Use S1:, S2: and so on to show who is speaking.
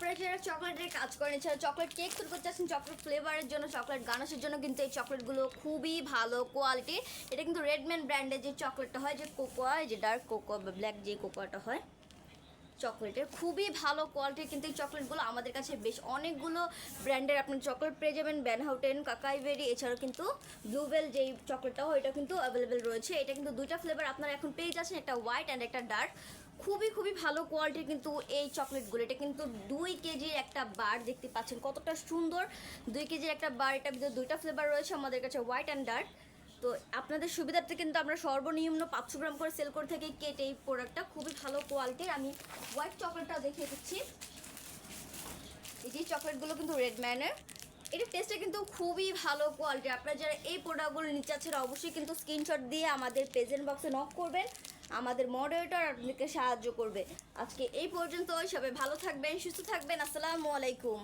S1: আপনারা যারা চকলেটের কাজ করেন এছাড়া চকলেট কেক তৈরি করতে চাচ্ছেন চকলেট ফ্লেভারের জন্য চকলেট গানাশের জন্য কিন্তু এই চকলেটগুলো খুবই ভালো কোয়ালিটি এটা কিন্তু রেডম্যান ব্র্যান্ডের যে চকলেটটা হয়, যে কোকোয়া যে ডার্ক কোকোয়া বা ব্ল্যাক যে কোকোয়াটা হয় চকলেটের খুবই ভালো কোয়ালিটির কিন্তু এই চকলেটগুলো আমাদের কাছে বেশ অনেকগুলো ব্র্যান্ডের আপনি চকলেট পেয়ে যাবেন ব্যানহাউটেন কাকাইবেরি এছাড়াও কিন্তু ব্লুবেল যেই চকলেটটা হয় এটা কিন্তু অ্যাভেলেবেল রয়েছে। এটা কিন্তু দুইটা ফ্লেভার আপনারা এখন পেয়ে যাচ্ছেন, একটা হোয়াইট অ্যান্ড একটা ডার্ক খুবই খুবই ভালো কোয়ালিটির কিন্তু এই চকলেটগুলো এটা কিন্তু দুই কেজির একটা বার দেখতে পাচ্ছেন। কতটা সুন্দর। দুই কেজির একটা বার এটার ভিতরে দুইটা ফ্লেভার রয়েছে আমাদের কাছে হোয়াইট অ্যান্ড ডার্ক তো আপনাদের সুবিধার্থে কিন্তু আমরা সর্বনিম্ন পাঁচশো গ্রাম করে সেল করে থাকি কেটে এই প্রোডাক্টটা খুবই ভালো কোয়ালিটির আমি হোয়াইট চকলেটটা দেখিয়ে দিচ্ছি। এই যে চকলেটগুলো কিন্তু রেড ম্যানের এটা টেস্টটা কিন্তু খুবই ভালো কোয়ালিটি আপনারা যারা এই প্রোডাক্টগুলো নিতে চাচ্ছেন, অবশ্যই কিন্তু স্ক্রিনশট দিয়ে আমাদের প্রেজেন্ট বক্সে নক করবেন। আমাদের মডারেটর আপনাদেরকে সাহায্য করবে। আজকে এই পর্যন্ত সবাই ভালো থাকবেন, সুস্থ থাকবেন, আসসালামু আলাইকুম।